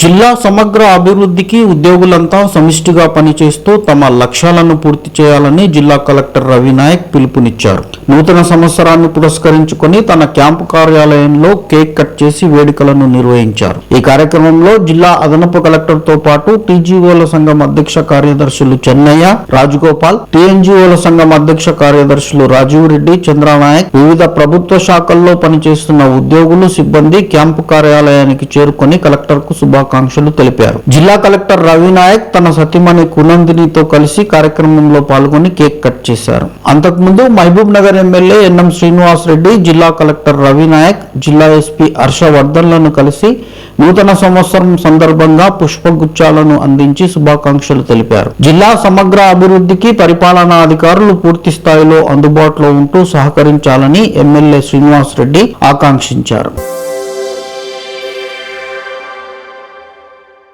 జిల్లా సమగ్ర అభివృద్ధికి ఉద్యోగులంతా సమిష్టిగా పనిచేస్తూ తమ లక్ష్యాలను పూర్తి చేయాలని జిల్లా కలెక్టర్ రవినాయక్ పిలుపునిచ్చారు. నూతన సంవత్సరాన్ని పురస్కరించుకొని తన క్యాంపు కార్యాలయంలో కేక్ కట్ చేసి వేడుకలను నిర్వహించారు. ఈ కార్యక్రమంలో జిల్లా అదనపు కలెక్టర్తో పాటు టీజీఓల సంఘం అధ్యక్ష కార్యదర్శులు చెన్నయ్య రాజగోపాల్ టీఎన్జీఓల సంఘం అధ్యక్ష కార్యదర్శులు రాజీవ్ రెడ్డి చంద్రనాయక్ వివిధ ప్రభుత్వ శాఖల్లో పనిచేస్తున్న ఉద్యోగులు సిబ్బంది క్యాంపు కార్యాలయానికి చేరుకొని కలెక్టర్కు శుభాకాంక్షలు తెలిపారు. జిల్లా కలెక్టర్ రవినాయక్ తన సతీమణి కునందినితో కలిసి కార్యక్రమంలో పాల్గొని కేక్ కట్ చేశారు. అంతకుముందు మహబూబ్ నగర్ ఎమ్మెల్యే ఎన్ఎం శ్రీనివాస్ రెడ్డి జిల్లా కలెక్టర్ రవినాయక్ జిల్లా ఎస్పీ హర్షవర్ధన్లను కలిసి నూతన సంవత్సరం సందర్భంగా పుష్పగుచ్చాలను అందించి శుభాకాంక్షలు తెలిపారు. జిల్లా సమగ్ర అభివృద్ధికి పరిపాలనా అధికారులు పూర్తి స్థాయిలో అందుబాటులో ఉంటూ సహకరించాలని ఎమ్మెల్యే శ్రీనివాస్ రెడ్డి ఆకాంక్షించారు.